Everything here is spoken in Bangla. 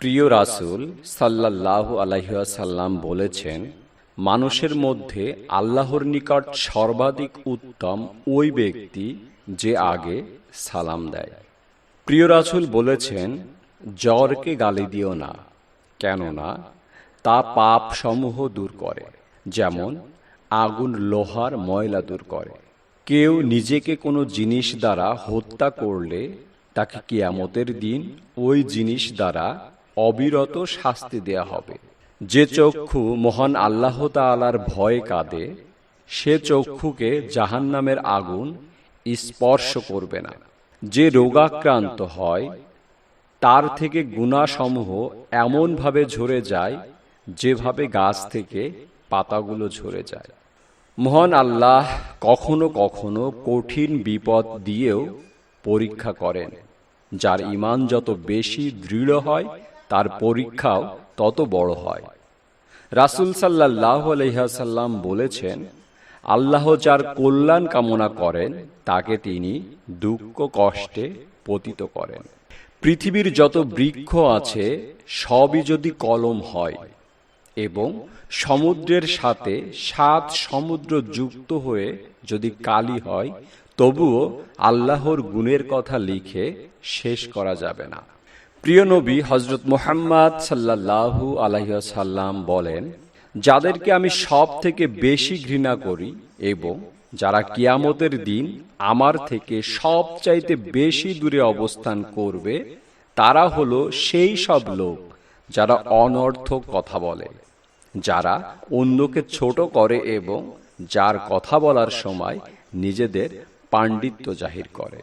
প্রিয় রাসুল সাল্লাল্লাহু আলাইসাল্লাম বলেছেন, মানুষের মধ্যে আল্লাহর নিকট সর্বাধিক উত্তম ওই ব্যক্তি যে আগে সালাম দেয়। প্রিয় রাসুল বলেছেন, জ্বরকে গালি দিও না, কেননা তা পাপ সমূহ দূর করে, যেমন আগুন লোহার ময়লা দূর করে। কেউ নিজেকে কোনো জিনিস দ্বারা হত্যা করলে তাকে কিয়ামতের দিন ওই জিনিস দ্বারা অবিরত শাস্তি দেয়া হবে। যে চক্ষু মহান আল্লাহ তাআলার ভয়ে কাঁদে, সে চক্ষুকে জাহান্নামের আগুন স্পর্শ করবে না। যে রোগাক্রান্ত হয়, তার থেকে গুণাসমূহ এমনভাবে ঝরে যায়, যেভাবে গাছ থেকে পাতাগুলো ঝরে যায়। মহান আল্লাহ কখনো কখনো কঠিন বিপদ দিয়েও পরীক্ষা করেন, যার ইমান যত বেশি দৃঢ় হয় তার পরীক্ষাও তত বড় হয়। রাসুল সাল্লাহ আলহাসাল্লাম বলেছেন, আল্লাহ যার কল্যাণ কামনা করেন, তাকে তিনি দুঃখ কষ্টে পতিত করেন। পৃথিবীর যত বৃক্ষ আছে, সবই যদি কলম হয় এবং সমুদ্রের সাথে সাত সমুদ্র যুক্ত হয়ে যদি কালি হয়, তবুও আল্লাহর গুণের কথা লিখে শেষ করা যাবে না। প্রিয় নবী হজরত মোহাম্মদ সাল্লাহু আলহাসাল্লাম বলেন, যাদেরকে আমি সব থেকে বেশি ঘৃণা করি এবং যারা কিয়ামতের দিন আমার থেকে সবচাইতে বেশি দূরে অবস্থান করবে, তারা হলো সেই সব লোক যারা অনর্থক কথা বলে, যারা অন্যকে ছোট করে এবং যার কথা বলার সময় নিজেদের পাণ্ডিত্য জাহির করে।